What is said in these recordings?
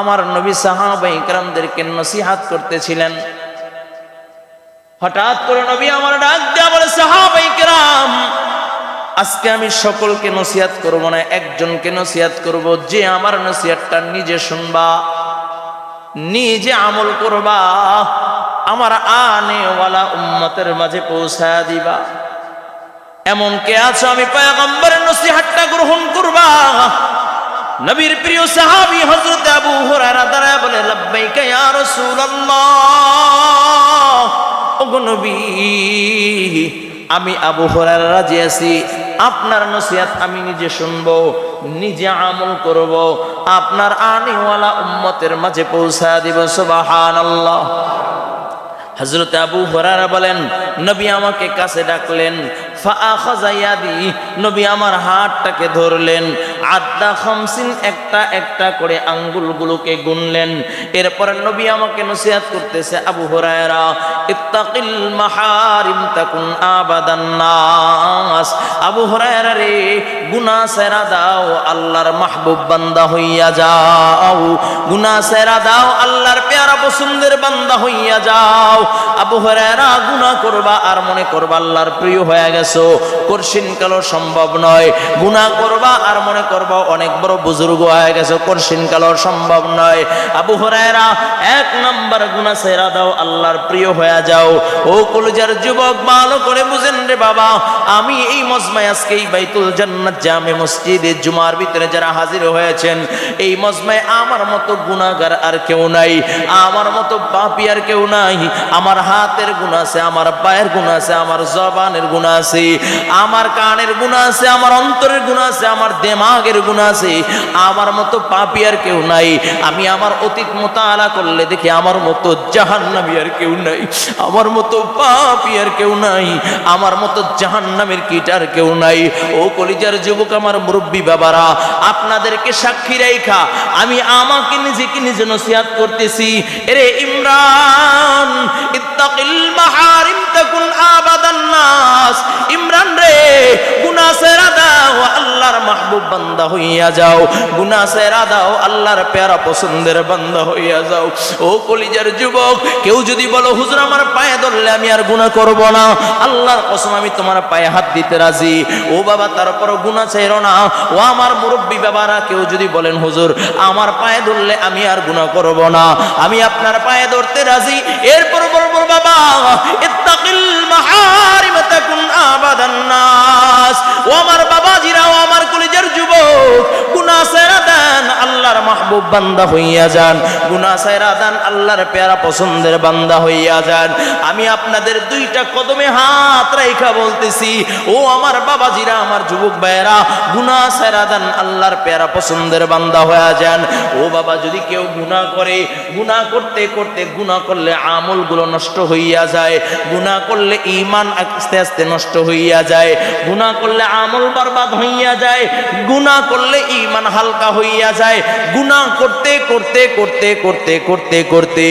আমার নবী সাহাবা ইকরামদেরকে নসিহাত করতেছিলেন। হঠাৎ করে নবী আমার ডাক দেয়া বলে সাহাবা ইকরাম, আজকে আমি সকলকে নসিহাত করব না, একজনকে নসিহাত করব, যে আমার নসিহাতটা নিজে শুনবা, নিজে আমল করবা, আমার আনেওয়ালা উম্মতের মাঝে পৌঁছায়া দিবা। এমন কে আছো, আমি পয়গম্বরের নসিহাতটা গ্রহণ করবা। নবীর প্রিয় সাহাবী হযরত আবু হুরায়রা দ্বারা বলে, লাব্বাইকা ইয়া রাসূলুল্লাহ। ওগো নবী, আমি আবু হুরায়রা রাজি আছি। আপনার নসিহত আমি নিজে শুনব, নিজে আমল করব। আপনার আনিওয়ালা উম্মতের মাঝে পৌঁছা দিব, সুবহানাল্লাহ। হজরত আবু হরারা বলেন, নবী আমাকে কাছে ডাকলেন ফাআখাযায়াদি নবী আমার হাতটাকে ধরলেন, আদ্দা খামসিন একটা একটা করে আঙ্গুলগুলোকে গুনলেন। এরপর নবী আমাকে নসিহত করতেছে, আবু হুরায়রা, ইত্তাকিল মাহারিম তাকুন আবাদান নাস। আবু হুরায়রা রে, গুনাহ সেরা দাও, আল্লাহর মাহবুব বান্দা হইয়া যাও। গুনাহ সেরা দাও, আল্লাহর পেয়ারা পছন্দের বান্দা হইয়া যাও। আবু হুরায়রা, গুনাহ করবা আর মনে করবা আল্লাহর প্রিয় হয়ে গেছো। করশিন কালো সম্ভব নয়। গুনাহ করবা আর মনে করবা অনেক বড় বুজুর্গ হয়ে গেছো, করশিন কালো সম্ভব নয়। আবু হুরায়রা, এক নাম্বার গুনাহ সেরা দাও, আল্লাহর প্রিয় হয়ে যাও। ও কলজার যুবক, ভালো করে বুঝেন রে বাবা, আমি এই মজমায় আজকে এই বাইতুল জান্নাত জামে মসজিদে জুমার ভিতরে যারা হাজির হয়েছেন, এই মজমায় আমার মতো গুনাহগার আর কেউ নাই। আমার মতো পাপি আর কেউ নাই। আমার হাতের গুণ আছে, আমার পায়ের গুণ আছে, আমার জবানের গুণ আছে। আমার কানের গুণ আছে, আমার অন্তরের গুণ আছে, আমার দেমাগের গুণ আছে, আমার মতো পাপি আর কেউ নাই। আমি আমার অতীত মোতালা করলে দেখি আমার মতো জাহান্নামি আর কেউ নাই, আমার মতো পাপি আর কেউ নাই, আমার মতো জাহান্নামের আর কেউ নাই। ও কলিজার যুবক আমার মুরব্বী বাবারা, আপনাদেরকে সাক্ষী রেখা, আমি আমাকে নিজেকে নিজে নসিহাত করতেছি। এরে ইমরান, ইত্তাকিল মাহারিম, তাকুন আবাদান নাস ইমরান রে, গুনাহ সেরা দাও, আল্লাহর মাহবুব বান্দা হইয়া যাও। গুনাহ সেরা দাও, আল্লাহর প্যারা পছন্দের বান্দা হইয়া যাও। ও কলিজার যুবক, কেউ যদি বলো, হুজুর, আমার পায়ে ধরলে আমি আর গুনাহ করব না। আল্লাহর কসম, আমি তোমার পায়ে হাত দিতে রাজি। ও বাবা তারপর গুনাহ চাইরো না। ও আমার মুরব্বী বাবারা, কেউ যদি বলেন, হুজুর, আমার পায়ে ধরলে আমি আর গুনাহ করব না। আমি আপনার পায়ে ধরতে রাজি। এরপর বলব, বাবা, ইত্তাকিল তাকুন ও আমার আমার যুবক ছেড়ে দেন আল্লাহর মাহবুব বান্দা হইয়া যান। ছেড়ে দেন আল্লাহর পেয়ারা পছন্দের বান্দা হইয়া যান। আমি আপনাদের দুইটা কদমে হাত রাইখা বলতেছি। ও আমার বাবাজিরা, আমার যুবক ভাইয়েরা, গুনাহ ছেড়ে দেন আল্লাহর পেয়ারা পছন্দের বান্দা হইয়া যান। ও বাবা, যদি কেউ গুনাহ করে, গুনাহ করতে করতে গুনাহ করলে আমলগুলো নষ্ট হইয়া যায়। গুনাহ করলে ইমান আস্তে আস্তে নষ্ট হইয়া যায়, গুনাহ করলে আমল বরবাদ হইয়া যায়, গুনাহ করলে ইমান হালকা হইয়া যায়, গুনাহ করতে করতে করতে করতে করতে করতে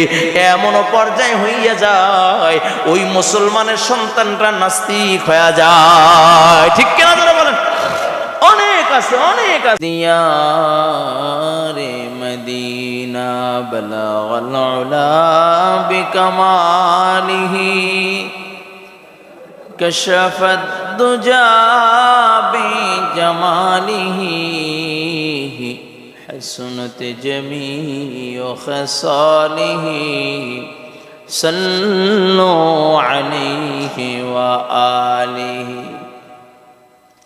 এমন পর্যায়ে হইয়া যায়, ওই মুসলমানের সন্তানরা নাস্তিক হয়ে যায়। ঠিক কেনা ধরে বলেন? অনেক আছে অনেক আছে। মদিনা উলা বিকমালিহি। كشف الدجى بجماله حسنت جميع خصاله صلوا عليه وآله.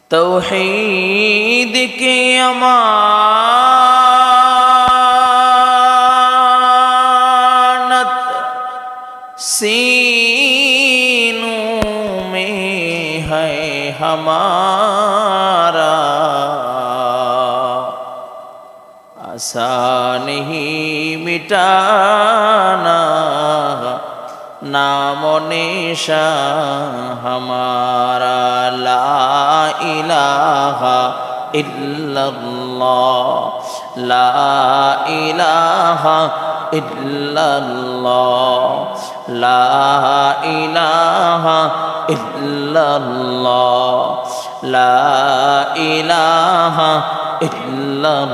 توحید کی امانت हमेशा हमारा ला इलाहा इल्लल्लाह ला इलाहा इल्लल्लाह ला इलाहा इल्लल्लाह ला इलाहा इल्लल्लाह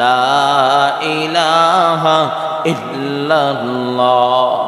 ला इलाहा इल्लल्लाह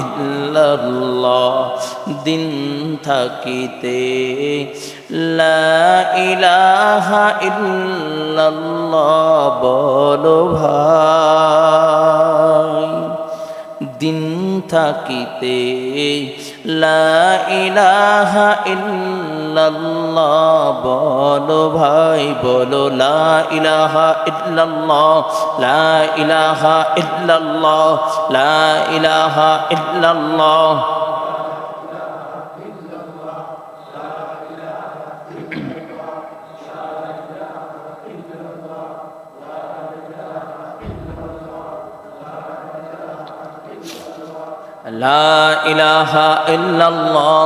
ইল্লাল্লাহ দিন থাকিতে। লা ইলাহা ইল্লাল্লাহ বলো ভাই দিন থাকিতে। লা ইলাহা ইল্লাল্লাহ বলো ভাই বলো লা ইলাহা ইল্লাল্লাহ লা ইলাহা ইল্লাল্লাহ লা ইলাহা ইল্লাল্লাহ لا إله إلا الله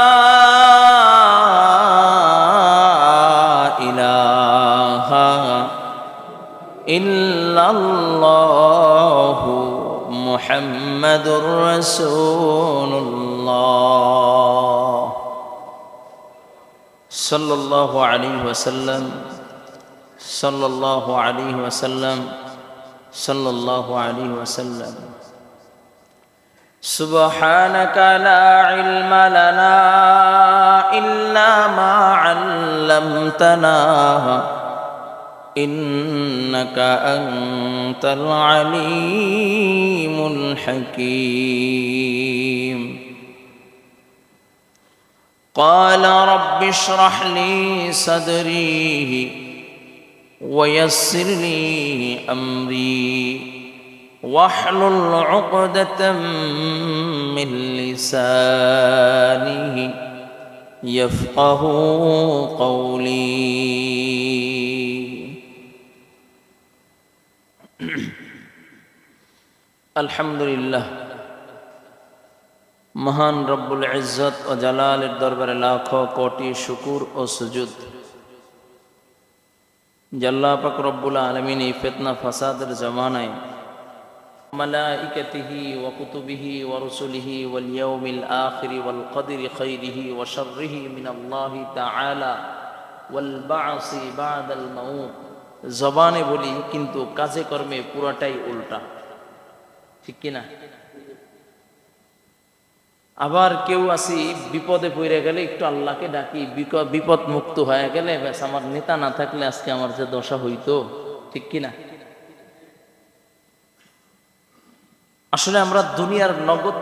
محمد رسول الله. صلى الله عليه وسلم. صلى الله عليه وسلم. صلى الله عليه وسلم. سبحانك لا علم لنا إلا ما علمتنا. إنك أنت العليم الحكيم. قال رب اشرح لي صدري ويسر لي أمري واحلل عقدة من لسانه يفقه قولي. الحمد لله মহান রব্বুল ইজ্জত ও জালালের দরবারে লাখো কোটি শুকুর ও সুজুদ জাল্লা পাক রব্বুল আলমিন এই ফেতনা ফাসাদের জমানায় ملائكته وكتبه ورسله واليوم الآخر والقدر خيره وشره من الله تعالى والبعث بعد الموت জবানে বলি কিন্তু কাজে কর্মে পুরাটাই উল্টা ঠিক কিনা? আবার কেউ আসি বিপদে পড়ে গেলে একটু আল্লাহকে ডাকি বিপদ মুক্ত হয়ে গেলে ব্যাস আমার নেতা না থাকলে আজকে আমার যে দশা হইতো, ঠিক কিনা? আসলে আমরা দুনিয়ার নগদ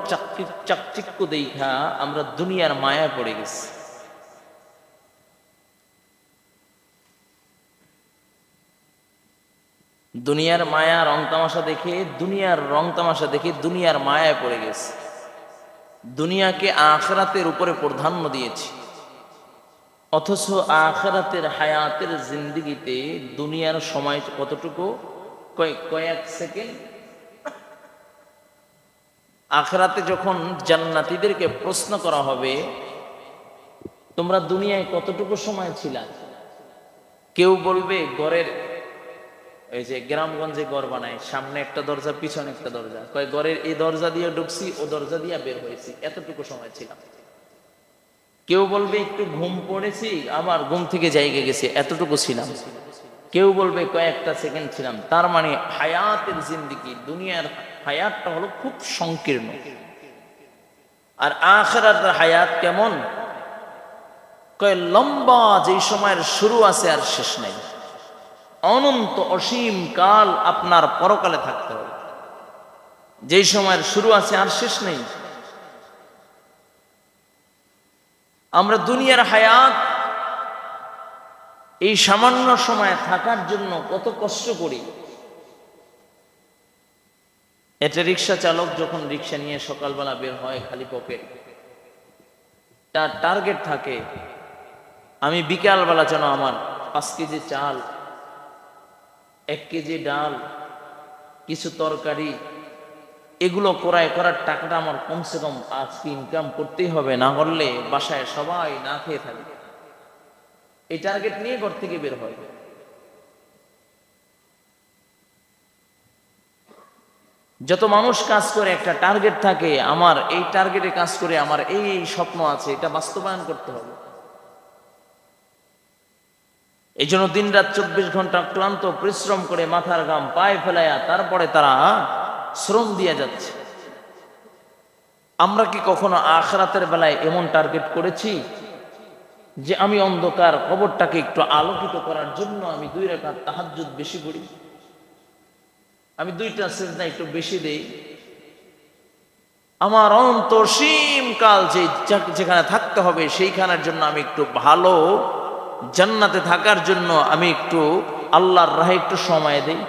চাকচিক্য দেখা আমরা দুনিয়ার মায়া পড়ে গেছি। দুনিয়ার মায়া, রং তামাশা দেখে, দুনিয়ার রং তামাশা দেখে দুনিয়ার মায়ায় পড়ে গেছে। দুনিয়াকে আখরাতের উপরে প্রাধান্য দিয়েছি। অথচ আখরাতের হায়াতের জিন্দিগিতে দুনিয়ার সময় কতটুকু? কয়েক কয়েক সেকেন্ড। আখরাতে যখন জান্নাতীদেরকে প্রশ্ন করা হবে, তোমরা দুনিয়ায় কতটুকু সময় ছিলা? কেউ বলবে ঘরের এই যে গ্রামগঞ্জে ঘর বানায়, সামনে একটা দরজা, পিছনে একটা দরজা। কয়, ঘরের এই দরজা দিয়ে ঢুকছি, ও দরজা দিয়ে বের হয়েছি। এতটুকু সময় ছিলাম কেউ বলবে, একটু ঘুম পড়েছি, আমার ঘুম থেকে জায়গা গেছে। এতটুকু ছিলাম। কেউ বলবে, কয়েকটা সেকেন্ড ছিলাম। তার মানে হায়াতের জিন্দিগি, দুনিয়ার হায়াতটা হলো খুব সংকীর্ণ। আর আখেরাতের হায়াত কেমন? কয়, লম্বা যেই সময়ের শুরু আছে আর শেষ নেই। অনন্ত অসীম কাল আপনার পরকালে থাকতে হবে। যেই সময়ের শুরু আছে আর শেষ নেই। আমরা দুনিয়ার হায়াত এই সামান্য সময়ে থাকার জন্য কত কষ্ট করি। এটা রিক্সা চালক যখন রিক্সা নিয়ে সকালবেলা বের হয় খালি পকেট, তার টার্গেট থাকে, আমি বিকালবেলা যেন আমার পাঁচ কেজি চাল এক কেজি ডাল, কিছু তরকারি, এগুলো ক্রয় করার টাকাটা আমার কমসে কম আজকে ইনকাম করতেই হবে, না করলে বাসায় সবাই না খেয়ে থাকবে এই টার্গেট নিয়ে ঘর থেকে বের হয়। যত মানুষ কাজ করে, একটা টার্গেট থাকে, আমার এই টার্গেটে কাজ করে, আমার এই এই স্বপ্ন আছে, এটা বাস্তবায়ন করতে হবে। এই জন্য দিন রাত চব্বিশ ঘণ্টা ক্লান্ত, পরিশ্রম করে মাথার গাম পায়ে ফেলাইয়া তারপরে তারা শ্রম দিয়ে যাচ্ছে। আমরা কি কখনো আখরাতের বেলায় এমন টার্গেট করেছি যে আমি অন্ধকার কবরটাকে একটু আলোকিত করার জন্য আমি দুই রেখা তাহাজ্জুদ বেশি করি? আমি দুইটা সেজদা একটু বেশি দেই। আমার অন্তসীম কাল যে যেখানে থাকতে হবে সেইখানের জন্য আমি একটু ভালো জান্নাতে থাকার জন্য আমি একটু আল্লাহর রাহে একটু সময় দেই।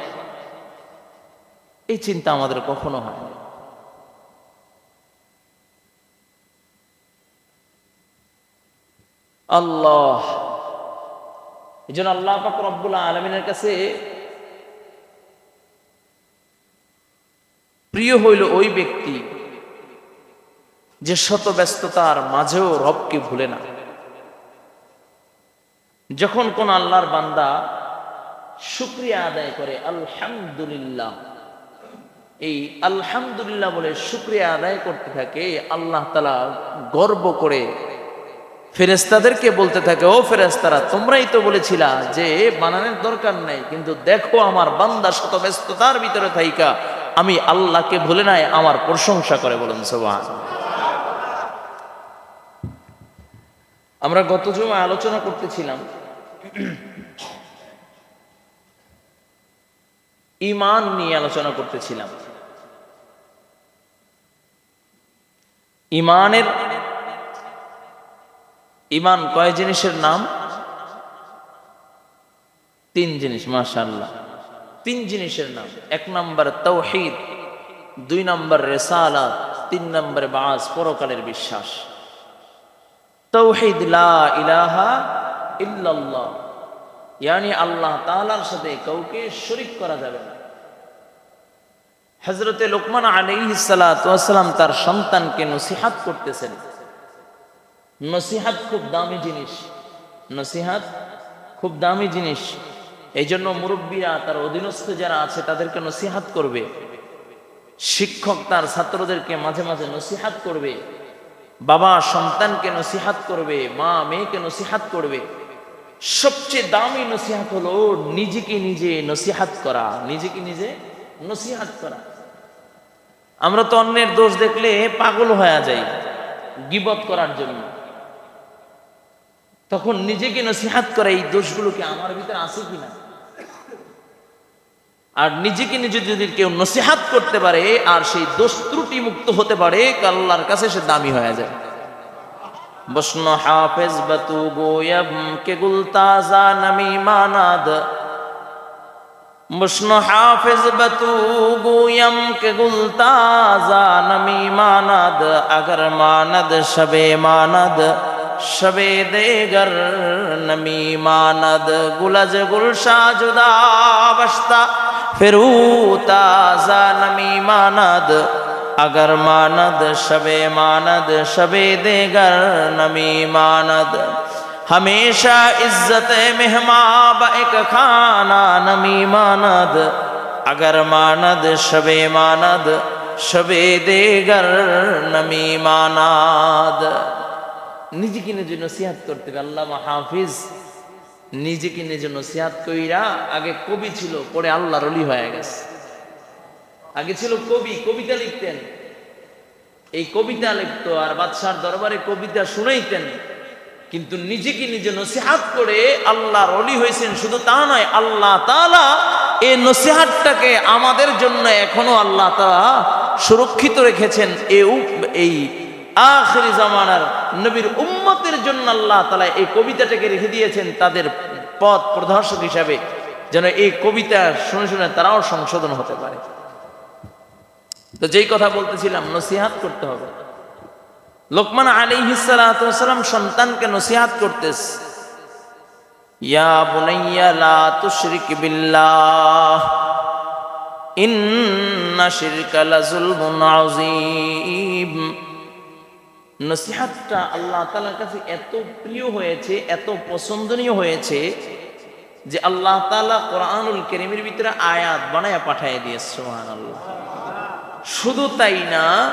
এই চিন্তা আমাদের কখনো হয় আল্লাহ, এই জন্য আল্লাহ পাক রব্বুল আলমিনের কাছে প্রিয় হইল ওই ব্যক্তি যে শত ব্যস্ততার মাঝেও রবকে ভুলে না। যখন কোন আল্লাহর বান্দা শুক্রিয়া আদায় করে, আলহামদুলিল্লাহ। এই আলহামদুলিল্লাহ বলে শুক্রিয়া আদায় করতে থাকে, আল্লাহ তালা গর্ব করে ফেরেস্তাদেরকে বলতে থাকে, ও ফেরেস্তারা তোমরাই তো বলেছিলা যে বানানোর দরকার নাই, কিন্তু দেখো আমার বান্দা শত ব্যস্ততার ভিতরে থাইকা, আমি আল্লাহকে ভুলে নাই, আমার প্রশংসা করে বলুন সোবান আমরা গত জমায় আলোচনা করতেছিলাম ইমান নিয়ে আলোচনা করতেছিলাম। ইমানের ইমান কয় জিনিসের নাম? তিন জিনিস মাশাল্লাহ তিন জিনিসের নাম। এক নম্বর তৌহিদ, দুই নম্বর রেসালা তিন নম্বর বাস পরকালের বিশ্বাস। তৌহিদ লা ইলাহা ইল্লাল্লাহ। ইয়ানি আল্লাহ তাআলার সাথে কাউকে শরীক করা যাবে না। হজরতে লোকমান ওয়াস সালাম তার সন্তানকে নসিহাত করতেছেন। নসিহাত খুব দামি জিনিস। নসিহাত খুব দামি জিনিস। এই জন্য মুরব্বীরা, তার অধীনস্থ যারা আছে, তাদেরকে নসিহাত করবে। শিক্ষক তার ছাত্রদেরকে মাঝে মাঝে নসিহাত করবে। বাবা সন্তানকে নসিহাত করবে, মা মেয়েকে নসিহাত করবে। সবচেয়ে দামি নসিহাত হলো নিজেকে নিজে নসিহাত করা, নিজেকে নিজে নসিহাত করা। আমরা তো অন্যের দোষ দেখলে পাগল হয়ে যাই, গিবত করার জন্য। তখন নিজেকে নসিহাত করে এই দোষগুলো কি আমার ভিতরে আছে কিনা? আর নিজেকে নিজে যদি কেউ নসিহাত করতে পারে, আর সেই দোষ ত্রুটি মুক্ত হতে পারে আল্লাহর কাছে সে দামি হয়ে যায়। بشن حافظ بتو گویب کے گل تازہ نمی ماند بشن حافظ بتو گویم کے گل تازہ نمی ماند اگر ماند شب ماند شب دیگر نمی ماند گلج گلشا جدا بشتا فرو تازہ نمی ماند अगर मानद शबे मानद शबे देगर नमी मानद हमेशा इज्जत मेहमा एक खाना नमी मानद अगर मानद शबे मानद शबे देगर नमी मानद নিজেকে নিজে নসিহাত করতে হবে আল্লামা হাফিজ নিজেকে নিজে নসিহাত কইরা আগে কবি ছিল পরে আল্লাহর অলি হয়ে গেছে আগে ছিল কবি, কবিতা লিখতেন। এই কবিতা লিখত আর বাদশার দরবারে কবিতা শুনাইতেন। কিন্তু নিজেকে নিজে নসিহাত করে আল্লাহর অলি হয়েছেন, শুধু তা নয়, আল্লাহ তাআলা এই নসিহাতটাকে আমাদের জন্য এখনও আল্লাহ তাআলা সুরক্ষিত রেখেছেন। এই আখরি জামানার নবীর উম্মতের জন্য আল্লাহ তাআলা এই কবিতাটাকে রেখে দিয়েছেন তাদের পথ প্রদর্শক হিসাবে, যেন এই কবিতা শুনে শুনে তারাও সংশোধন হতে পারে। তো যেই কথা বলতেছিলাম, নসিহাত করতে হবে। লোকমান আলী হিসালাম সন্তানকে নসিহাত করতেস ইয়া বুনাইয়া লা তুশরিক বিল্লাহ, ইন্না শিরকা লাযুলমুন আযীম। নসিহাতটা আল্লাহ তাআলার কাছে এত প্রিয় হয়েছে, এত পছন্দনীয় হয়েছে যে আল্লাহ তাআলা কোরআনুল কারীমের ভিতরে আয়াত বানায়া পাঠিয়ে দিয়েছে, সুবহানাল্লাহ। শুধু তাই না,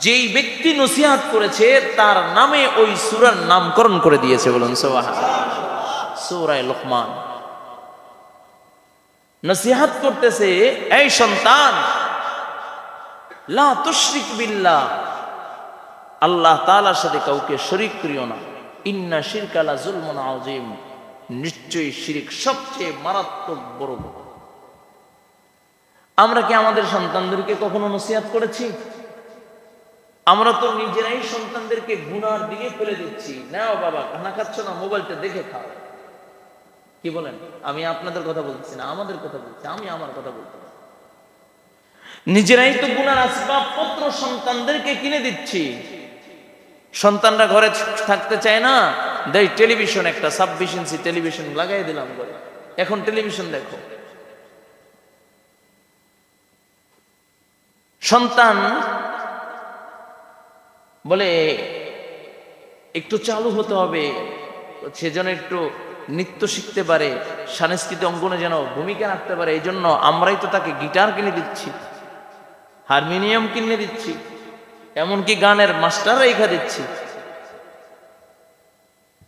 যেই ব্যক্তি নসিহাত করেছে, তার নামে ওই সুরার নামকরণ করে দিয়েছে বলুন সুরায় লোকমান। নসিহাত করতেছে, এই সন্তান, লা বিল্লাহ। আল্লাহ তাআলার সাথে কাউকে শরিক করিও না। ইন্না শিরকালা জুলমুন আযীম। নিশ্চয়ই শিরিক সবচেয়ে মারাত্মক বড়। আমরা কি আমাদের সন্তানদেরকে কখনো নসিহাত করেছি? আমরা তো নিজেরাই সন্তানদেরকে গুনার দিকে ফেলে দিচ্ছি। নাও বাবা, খানা খাচ্ছ না, মোবাইলটা দেখে খাও। কি বলেন? আমি আপনাদের কথা বলছি না, আমাদের কথা বলছি আমি আমার কথা বলছি নিজেরাই তো গুনার আসবাবপত্র সন্তানদেরকে কিনে দিচ্ছি। সন্তানরা ঘরে থাকতে চায় না। দেয় টেলিভিশন একটা, ছাব্বিশ ইঞ্চি টেলিভিশন লাগাই দিলাম ঘরে। এখন টেলিভিশন দেখো। সন্তান বলে, একটু চালু হতে হবে। সে যেন একটু নৃত্য শিখতে পারে, সাংস্কৃতিক অঙ্গনে যেন ভূমিকা রাখতে পারে এই জন্য আমরাই তো তাকে গিটার কিনে দিচ্ছি, হারমোনিয়াম কিনে দিচ্ছি, এমনকি গানের মাস্টার রেখা দিচ্ছি।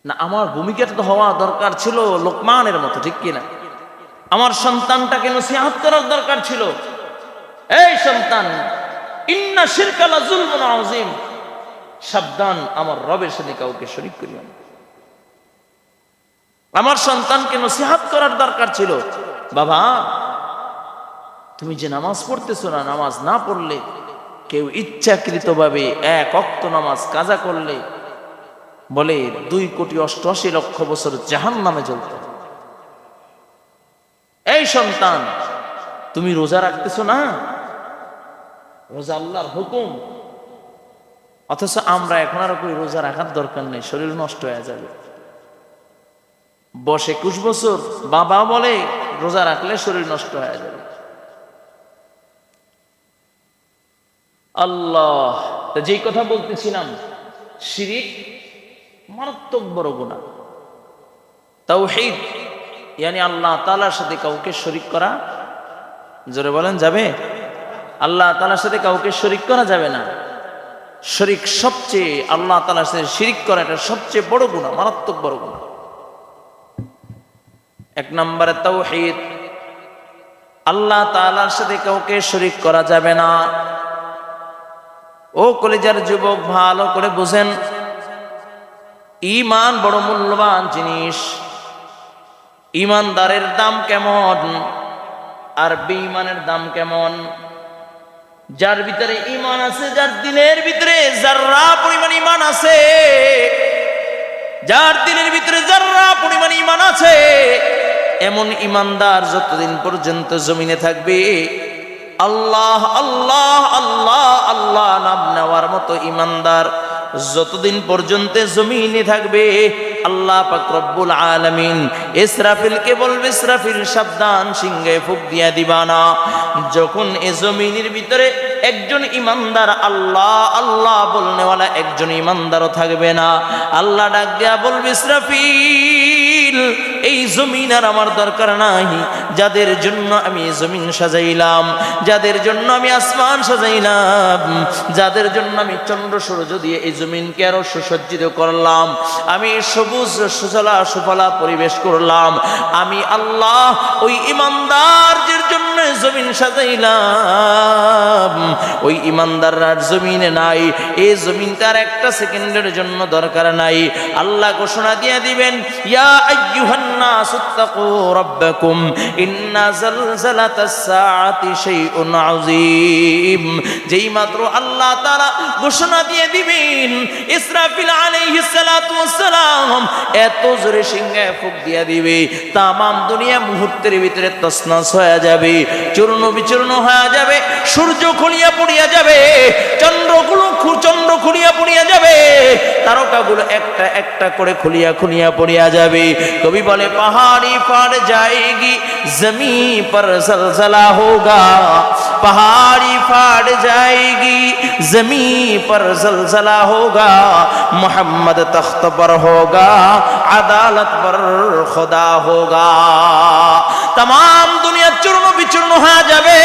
না, আমার ভূমিকাটা তো হওয়া দরকার ছিল লোকমানের মতো, ঠিক কিনা? আমার সন্তানটাকে নসিহাত করার দরকার ছিল। এই সন্তান, ইন্না শিরকালা জুলমুন সাবধান, আমার রবের সাথে কাউকে আমার সন্তানকে নসিহাত করার দরকার ছিল। বাবা, তুমি যে নামাজ পড়তেছো না, নামাজ না পড়লে কেউ এক অক্ত নামাজ কাজা করলে বলে দুই কোটি অষ্টআশি লক্ষ বছর জাহান নামে এই সন্তান, তুমি রোজা রাখতেছো না? রোজা আল্লাহর হুকুম। অথচ আমরা এখন আর কই রোজা রাখার দরকার নেই, শরীর নষ্ট হয়ে যাবে। বসে একুশ বছর বাবা বলে রোজা রাখলে শরীর নষ্ট হয়ে যাবে। আল্লাহ যেই কথা বলতেছিলাম, শিরিক মারাত্মক বড় গুণা তাওহীদ, ইয়ানি আল্লাহ তাআলার সাথে কাউকে শরিক করা, জোরে বলেন যাবে? আল্লাহ তালার সাথে কাউকে শরিক করা যাবে না। শরিক সবচেয়ে আল্লাহ তালার সাথে শিরিক করা এটা সবচেয়ে বড় গুণা মারাত্মক বড় গুণা এক নম্বরে তাওহীদ। আল্লাহ তালার সাথে কাউকে শরিক করা যাবে না। ও কলেজার যুবক, ভালো করে বুঝেন। ইমান বড় মূল্যবান জিনিস। ইমানদারের দাম কেমন? আর বেঈমানের দাম কেমন? যার ভিতরে ইমান আছে, যার দিনের ভিতরে যার্রা পরিমাণ ইমান আছে, যার দিনের ভিতরে যার্রা পরিমাণ ইমান আছে, এমন ইমানদার যতদিন পর্যন্ত জমিনে থাকবে আল্লাহ আল্লাহ আল্লাহ আল্লাহ নাম নেওয়ার মতো ইমানদার। যতদিন পর্যন্ত জমিনে থাকবে, আল্লাহ পাক আলমিন আলামিন ইসরাফিলকে বলবে, ইসরাফিল সাবধান, সিংহে ফুক দিয়া দিবানা যখন এ জমিনের ভিতরে একজন ইমানদার আল্লাহ আল্লাহ বলনেওয়ালা একজন ইমানদারও থাকবে না। আল্লাহ ডাক দেয়া বলবে, ইসরাফিল এই জমিন আর আমার দরকার নাই। যাদের জন্য আমি জমিন সাজাইলাম, যাদের জন্য আমি আসমান সাজাইলাম, যাদের জন্য আমি চন্দ্র সূর্য দিয়ে এই জমিনকে আরও সুসজ্জিত করলাম, আমি সবুজ সুজলা সুফলা পরিবেশ করলাম, আমি আল্লাহ ওই ইমানদারদের জন্য জমিন সাজাইলাম। ওই ইমানদাররার জমিনে নাই। এই জমিনটার একটা সেকেন্ডের জন্য দরকার নাই। আল্লাহ ঘোষণা দিয়ে দিবেন যেই মাত্র আল্লাহ তাআলা ঘোষণা দিয়ে দিবেন, ইসরাফিল আলাইহিস এত জোরে সিংহে ফুক দিয়ে দিবে। তামাম দুনিয়া মুহূর্তের ভিতরে তছনছ হয়ে যাবে। চূর্ণ বিচূর্ণ হয়ে যাবে, সূর্য খুলিয়া পড়িয়া যাবে, চন্দ্রগুলো চন্দ্র খুলিয়া পড়িয়া যাবে, তারকাগুলো একটা একটা করে খুলিয়া খুলিয়া পড়িয়া যাবে। কবি বলে, পাহাড়ি পার যায়গি, জমি পর সলসলা হোগা। পাহাড়ি পার जाएगी জমি পর जलजला হোগা। মোহাম্মদ तख्त পর হোগা, আদালত পর খুদা হোগা। তাম দুনিয়া চূর্ণ বিচূর্ণ হয়ে যাবে।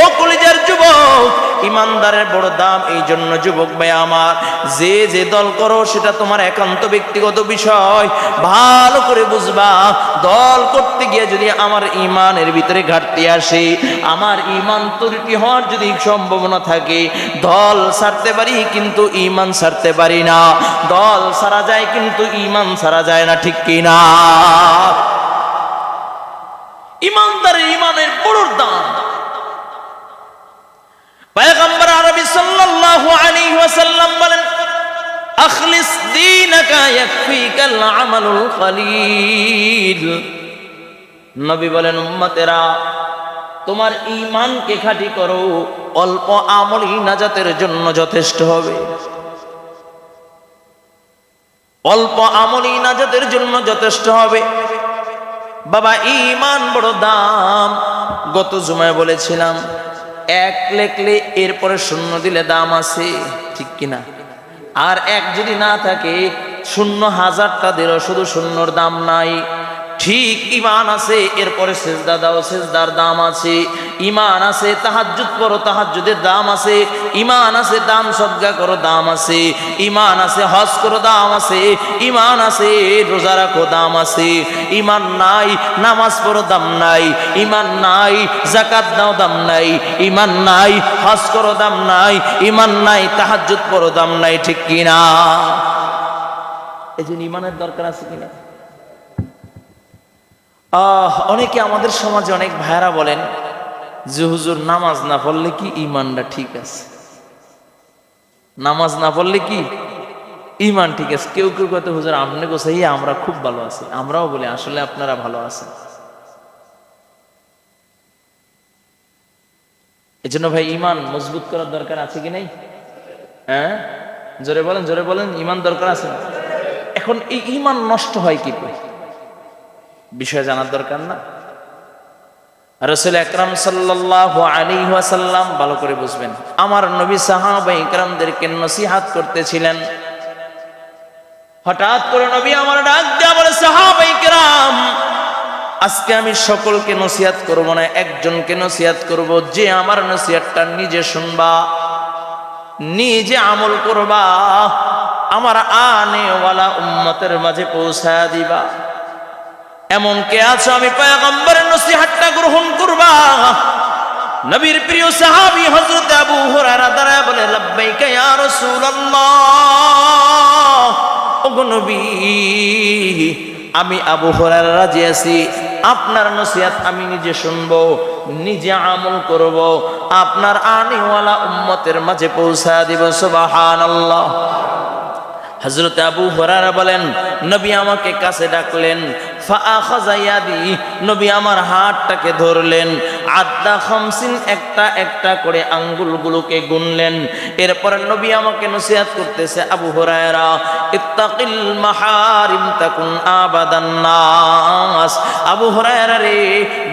ও কলিজার যুবক, ইমানদারের বড় দাম, এই জন্য যুবক ভাই আমার, যে যে দল করো, সেটা তোমার একান্ত ব্যক্তিগত বিষয়। ভালো করে বুঝবা, দল করতে গিয়ে যদি আমার ইমানের ভিতরে ঘাটতি আসে, আমার ইমান ত্রুটি হওয়ার যদি সম্ভাবনা থাকে, দল ছাড়তে পারি কিন্তু ইমান ছাড়তে পারি না। দল সারা যায় কিন্তু ইমান সারা যায় না, ঠিক কিনা? ইমানদারের ইমানের বড় দাম। পয়গম্বর আরবি সাল্লাল্লাহু আলাইহি ওয়াসাল্লাম বলেন, আখলিস দীনাকা ইয়াকফিকাল আমালুল কলিল নবী বলেন, উম্মতেরা, তোমার ঈমানকে খাঁটি করো, অল্প আমলই নাজাতের জন্য যথেষ্ট হবে। অল্প আমলই নাজাতের জন্য যথেষ্ট হবে। বাবা ইমান বড় দাম। গত জুমায় বলেছিলাম, এক লেখলে এরপরে শূন্য দিলে দাম আছে, ঠিক কিনা? আর এক যদি না থাকে, শূন্য হাজারটা দিল শুধু শূন্যর দাম নাই। ঠিক ইমান আছে, এরপরে সেজদা দাও সেজদার দাম আছে। ইমান আছে, তাহাজ্জুদ করো, তাহাজ্জুদের দাম আছে। ইমান আছে দাম সদ্গা করো, দাম আছে। ইমান আছে, হজ করো, দাম আছে। ইমান আছে, রোজা রাখো, দাম আছে। ইমান নাই, নামাজ পড়ো, দাম নাই। ইমান নাই জাকাত দাও, দাম নাই। ইমান নাই, হজ করো, দাম নাই। ইমান নাই, তাহাজ্জুদ পড়ো, দাম নাই, ঠিক কিনা? এই জন্য ইমানের দরকার আছে কিনা? আহ, অনেকে আমাদের সমাজে অনেক ভাইরা বলেন যে, হুজুর, নামাজ না পড়লে কি ইমানটা ঠিক আছে? নামাজ না পড়লে কি ইমান ঠিক আছে? কেউ কেউ কত হুজুর, আপনি গোসাই আমরা খুব ভালো আছি। আমরাও বলি, আসলে আপনারা ভালো আছেন। এজন্য ভাই ইমান মজবুত করার দরকার আছে কি নেই? হ্যাঁ? জোরে বলেন জোরে বলেন ইমান দরকার আছে এখন এই ইমান নষ্ট হয় কি করে? বিষয় জানার দরকার না। রসুল একরাম সাল্লাল্লাহু আলাইহি ওয়াসাল্লাম ভালো করে বুঝবেন। আমার নবী সাহাবা ইকরামদেরকে নসিহাত করতেছিলেন। হঠাৎ করে নবী আমার ডাক দেয়া বলে, সাহাবা ইকরাম আজকে আমি সকলকে নসিহাত করব না, একজনকে নসিহাত করব। যে আমার নসিহাতটা নিজে শুনবা, নিজে আমল করবা, আমার আনেওয়ালা উম্মতের মাঝে পৌঁছায়া দিবা। এমন কে আছো? আমি পয়গম্বরের নসিহতটা গ্রহণ করবা। নবীর প্রিয় সাহাবী হযরত আবু হুরায়রা দাঁড়ায় বলে, লাব্বাইকা ইয়া রাসূলুল্লাহ। ওগো নবী, আমি আবু হুরায়রা রাজি আছি। আপনার নসিহত আমি নিজে শুনব, নিজে আমল করব। আপনার আনিওয়ালা উম্মতের মাঝে পৌঁছা দিব, সুবহানাল্লাহ। হজরত আবু হরারা বলেন, নবী আমাকে কাছে ডাকলেন নবী আমার হাতটাকে ধরলেন। আদা খামসিন একটা একটা করে আঙ্গুলগুলোকে গুনলেন। এরপরে নবী আমাকে নসিহাত করতেছে, আবু হুরায়রা, ইত্তাকিল মাহারিম তাকুন আবাদান নাস। আবু হুরায়রা রে,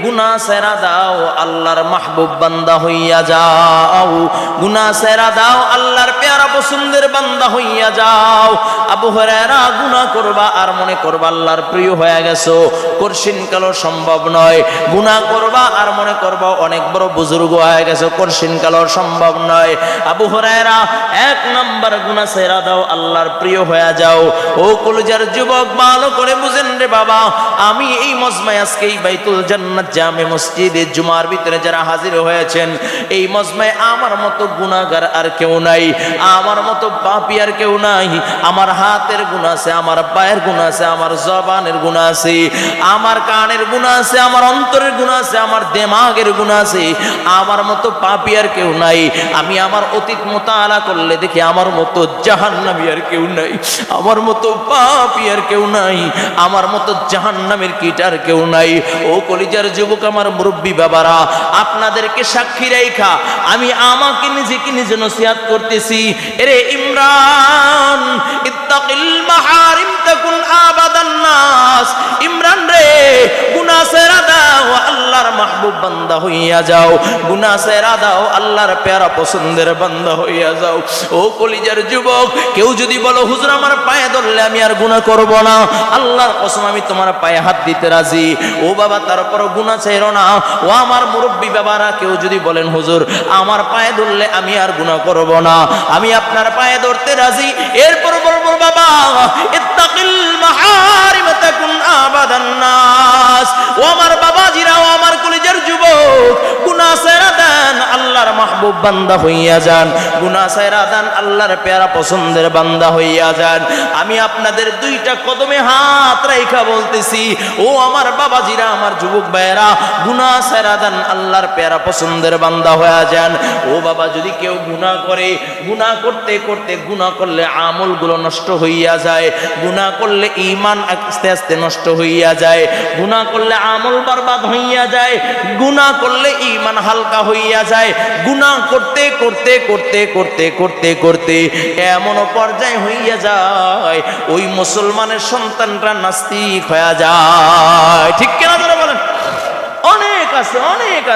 গুনাহ সেরা দাও, আল্লাহর মাহবুব বান্দা হইয়া যাও। গুনাহ সেরা দাও, আল্লাহর পেয়ারা পছন্দের বান্দা হইয়া যাও। আবু হুরায়রা, গুনাহ করবা আর মনে করবা আল্লাহর প্রিয় হয়ে গেছো। করশিন কালো সম্ভব নয়। গুনাহ করবা আর মনে করবা, অনেক বড় বুজুর্গ হয়ে গেছো করশিন কালো সম্ভব নয়। আবু হুরায়রা, এক নাম্বার গুনাহ সেরা দাও, আল্লাহর প্রিয় হয়ে যাও। ও কলজার যুবক, ভালো করে বুঝেন রে বাবা, আমি এই মজমায় আজকে এই বাইতুল জান্নাত জামে মসজিদে জুমার ভিতরে যারা হাজির হয়েছেন, এই মজমায় আমার মতো গুনাহগার আর কেউ নাই, আমার মতো পাপী আর কেউ নাই, আমার হাতের গুণ আছে, আমার পায়ের গুণ আছে, আমার জবানের গুণ আছে, আমার কানের গুণ আছে, আমার অন্তরের গুণ আছে, আমার দেমাগের গুণ আছে। আমার মতো পাপী আর কেউ নাই। আমি আমার অতীত মোতালা করলে দেখি আমার মতো জাহান্নামী আর কেউ নাই। আমার মতো পাপী আর কেউ নাই। আমার মতো জাহান্নামের কীট আর কেউ নাই। ও কলিজার যুবক আমার মুরব্বী বাবারা, আপনাদেরকে সাক্ষী রেখা আমি আমাকে নিজেকে নিজে নসিহাত করতেছি। এরে ইমরান, ইত্তাকিল মাহারিম তাকুন আবাদান নাস। ইমরান রে আল্লাহর মাহবুব বান্দা হইয়া যাও। আল্লাহর প্যারা পছন্দের বান্দা হইয়া যাও। ও কলিজার যুবক, কেউ যদি বলো, হুজুর, আমার পায়ে ধরলে আমি আর গুনাহ করব না। আল্লাহর কসম, আমি তোমার পায়ে হাত দিতে রাজি। ও বাবা তারপর গুনাহ চাইরো না। ও আমার মুরব্বী বাবারা, কেউ যদি বলেন, হুজুর, আমার পায়ে ধরলে আমি আর গুনাহ করব না। আমি আপনার পায়ে ধরতে রাজি। এরপর বলব, বাবা ইত্তাকিল বান্দা হইয়া যান। গুনা ছেড়ে দেন আল্লাহর পেয়ারা পছন্দের বান্দা হইয়া যান। আমি আপনাদের দুইটা কদমে হাত রাইখা বলতেছি। ও আমার বাবাজিরা, আমার যুবক ভাইয়েরা গুনা ছেড়ে দান আল্লাহর পেয়ারা পছন্দের বান্দা হইয়া যান। ও বাবা, যদি কেউ গুনাহ করে, গুনাহ করতে করতে গুনাহ করলে আমলগুলো নষ্ট হইয়া যায়। গুনাহ করলে ঈমান আস্তে আস্তে নষ্ট হইয়া যায়। গুনাহ করলে আমল বরবাদ হইয়া যায়। গুনাহ করলে ঈমান হালকা হইয়া যায়। গুনাহ করতে করতে করতে করতে করতে করতে এমন পর্যায় হইয়া যায়। ওই মুসলমানের সন্তানরা নাস্তিক হয়ে যায়। ঠিক কেনা বলেন? অনেক আছে অনেক আছে।